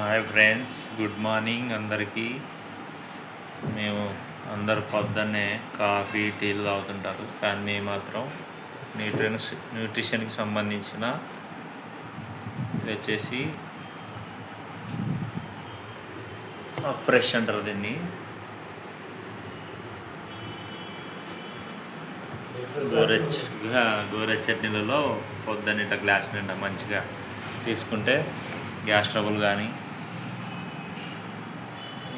Hi friends good morning అందరికీ. మేము అందరు పొద్దున్నే కాఫీ టీలు తాగుతుంటారు కానీ మేము మాత్రం న్యూట్రియన్స్ న్యూట్రిషన్కి సంబంధించిన వచ్చేసి ఫ్రెష్ అంటారు దీన్ని. గోరెచ్చ గోరెచ్చ చట్నీలలో పొద్దున్న ఇట్లా గ్లాస్ నిండా మంచిగా తీసుకుంటే గ్యాస్ ట్రబుల్ కానీ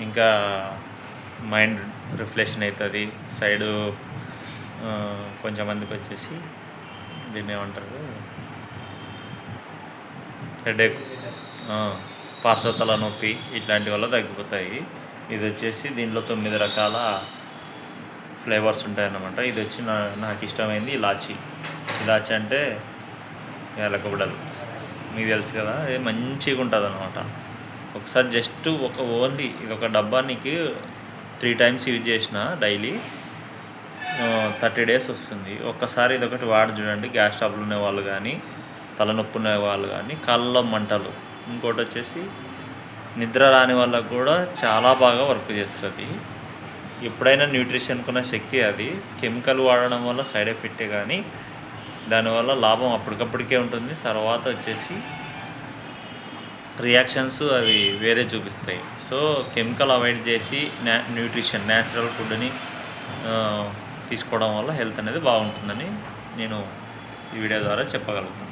ఇంకా మైండ్ రిఫ్లెక్షన్ అవుతుంది. సైడు కొంచెం మందికి వచ్చేసి దీన్ని ఏమంటారు హెడేక్ పార్శ్వతల నొప్పి ఇట్లాంటి వల్ల తగ్గిపోతాయి. ఇది వచ్చేసి దీనిలో తొమ్మిది రకాల ఫ్లేవర్స్ ఉంటాయన్నమాట. ఇది వచ్చి నా నాకు ఇష్టమైంది ఇలాచి. ఇలాచి అంటే యాలకబుడలు మీకు తెలుసు కదా ఇది మంచిగా ఉంటుంది అనమాట ఒకసారి జస్ట్ ఒక ఓన్లీ ఇది ఒక డబ్బా నీకు త్రీ టైమ్స్ యూజ్ చేసిన డైలీ. థర్టీ డేస్ వస్తుంది. ఒక్కసారి ఇది ఒకటి వాడి చూడండి గ్యాస్ స్టాప్లు ఉన్న వాళ్ళు కానీ తలనొప్పి ఉన్న వాళ్ళు కానీ కళ్ళ మంటలు. ఇంకోటి వచ్చేసి నిద్ర రాని వాళ్ళకు కూడా చాలా బాగా వర్క్ చేస్తుంది. ఎప్పుడైనా న్యూట్రిషన్కున్న శక్తి అది. కెమికల్ వాడడం వల్ల సైడ్ ఎఫెక్టే కానీ దానివల్ల లాభం అప్పటికప్పటికే ఉంటుంది. తర్వాత వచ్చేసి రియాక్షన్స్ అవి వేరే చూపిస్తాయి. సో కెమికల్ అవాయిడ్ చేసి న్యా న్యూట్రిషన్ న్యాచురల్ ఫుడ్ని తీసుకోవడం వల్ల హెల్త్ అనేది బాగుంటుందని నేను ఈ వీడియో ద్వారా చెప్పగలుగుతాను